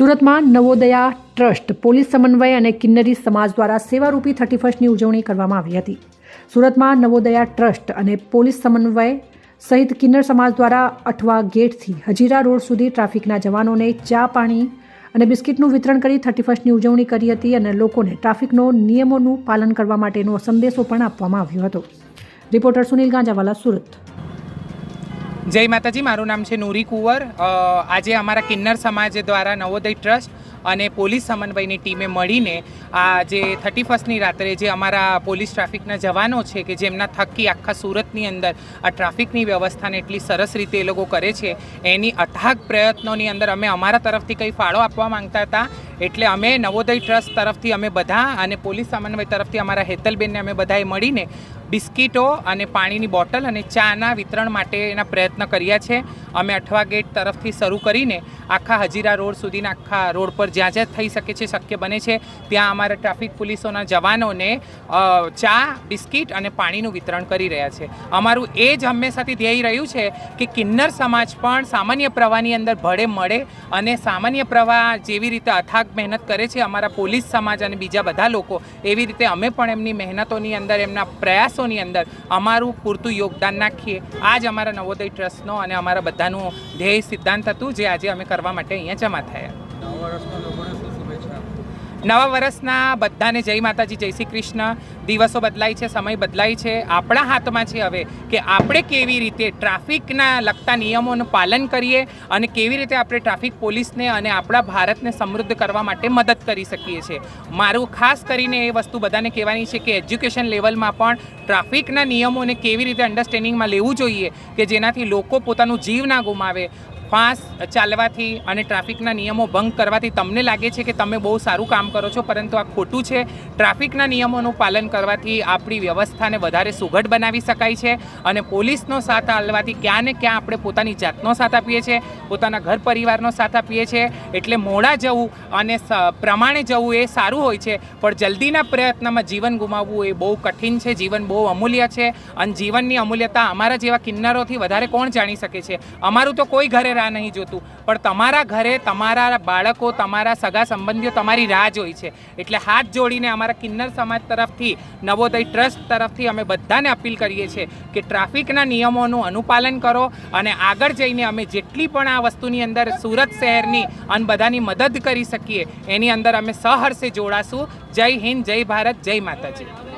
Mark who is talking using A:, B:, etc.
A: સુરતમાં Navodaya trust police સમન્વય અને કિન્નરી સમાજ દ્વારા સેવારૂપી થર્ટી ફર્સ્ટની ઉજવણી કરવામાં આવી હતી. સુરતમાં નવોદયા ટ્રસ્ટ અને પોલીસ સમન્વય સહિત કિન્નર સમાજ દ્વારા અઠવા ગેટથી હજીરા રોડ સુધી ટ્રાફિકના જવાનોને ચા પાણી અને બિસ્કિટનું વિતરણ કરી થર્ટી ફર્સ્ટની ઉજવણી કરી હતી અને લોકોને ટ્રાફિકનો નિયમોનું પાલન કરવા માટેનો સંદેશો પણ આપવામાં આવ્યો હતો. રિપોર્ટર સુનિલ ગાંજાવાલા, સુરત.
B: જય માતાજી, મારું નામ છે નૂરી કુંવર. આજે અમારા કિન્નર સમાજ દ્વારા નવોદય ટ્રસ્ટ અને પોલીસ સમન્વયની ટીમે મળીને આ જે થર્ટી ફર્સ્ટની રાત્રે જે અમારા પોલીસ ટ્રાફિકના જવાનો છે કે જેમના થકી આખા સુરતની અંદર આ ટ્રાફિકની વ્યવસ્થાને એટલી સરસ રીતે એ લોકો કરે છે, એની અથાગ પ્રયત્નોની અંદર અમે અમારા તરફથી કંઈ ફાળો આપવા માંગતા હતા. એટલે અમે નવોદય ટ્રસ્ટ તરફથી અમે બધા અને પોલીસ સમન્વય તરફથી અમારા હેતલબેનને અમે બધાએ મળીને બિસ્કિટો અને પાણીની બોટલ અને ચાના વિતરણ માટેના પ્રયત્ન કર્યા છે. અમે અઠવા ગેટ તરફથી શરૂ કરીને આખા હજીરા રોડ સુધીના આખા રોડ પર જ્યાં જ્યાં થઈ શકે છે, શક્ય બને છે, ત્યાં અમારા ટ્રાફિક પોલીસોના જવાનોને ચા, બિસ્કિટ અને પાણીનું વિતરણ કરી રહ્યા છે. અમારું એ જ હંમેશાથી ધ્યેય રહ્યું છે કે કિન્નર સમાજ પણ સામાન્ય પ્રવાહની અંદર ભળે, મળે અને સામાન્ય પ્રવાહ જેવી રીતે અથાગ મહેનત કરે છે અમારા પોલીસ સમાજ અને બીજા બધા લોકો, એવી રીતે અમે પણ એમની મહેનતોની અંદર, એમના પ્રયાસોની અંદર અમારું પૂરતું યોગદાન નાખીએ. આ જ અમારા નવોદય ટ્રસ્ટનો અને અમારા બધાનું ધ્યેય સિદ્ધાંત હતું, જે આજે અમે કરવા માટે અહીંયા જમા થયા?
C: નવા
B: વર્ષના બધાને જય માતાજી જય શ્રી કૃષ્ણ. દિવસો બદલાય છે સમય બદલાય છે. આપણા હાથમાં છે હવે કે આપણે કેવી રીતે ટ્રાફિકના લગતા નિયમોનું પાલન કરીએ અને કેવી રીતે આપણે ટ્રાફિક પોલીસને અને આપણા ભારતને સમૃદ્ધ કરવા માટે મદદ કરી શકીએ છીએ. મારું ખાસ કરીને એ વસ્તુ બધાને કહેવાની છે કે એજ્યુકેશન લેવલમાં પણ ટ્રાફિકના નિયમોને કેવી રીતે અન્ડરસ્ટેન્ડિંગમાં લેવું જોઈએ કે જેનાથી લોકો પોતાનું જીવ ના ગુમાવે. ફાસ્ટ ચાલવાથી અને ટ્રાફિકના નિયમો ભંગ કરવાથી તમને લાગે છે કે તમે બહુ સારું કામ કરો છો, પરંતુ આ ખોટું છે. ટ્રાફિકના નિયમોનું પાલન કરવાથી આપણી વ્યવસ્થાને વધારે સુઘડ બનાવી શકાય છે અને પોલીસનો સાથ આલવાથી ક્યાં ને ક્યાં આપણે પોતાની જાતનો સાથ આપીએ છીએ, પોતાના ઘર પરિવારનો સાથ આપીએ છીએ. એટલે મોડા જવું અને પ્રમાણે જવું એ સારું હોય છે, પણ જલ્દીના પ્રયત્નમાં જીવન ગુમાવવું એ બહુ કઠિન છે, જીવન બહુ અમૂલ્ય છે. અને જીવનની અમૂલ્યતા અમારા જેવા કિન્નરોથી વધારે કોણ જાણી શકે છે? અમારું તો કોઈ ઘરે રાહ નહીં જોતું. પણ તમારા ઘરે તમારા બાળકો, તમારા સગા સંબંધીઓ તમારી રાહ જોઈ છે. એટલે હાથ જોડીને અમારા કિન્નર સમાજ તરફથી, નવોદય ટ્રસ્ટ તરફથી અમે બધાને અપીલ કરીએ છીએ કે ટ્રાફિકના નિયમોનું અનુપાલન કરો અને આગળ જઈને અમે જેટલી પણ આ વસ્તુની અંદર સુરત શહેરની અને બધાની મદદ કરી શકીએ, એની અંદર અમે સહર્ષે જોડાશું. જય હિન્દ, જય ભારત, જય માતાજી.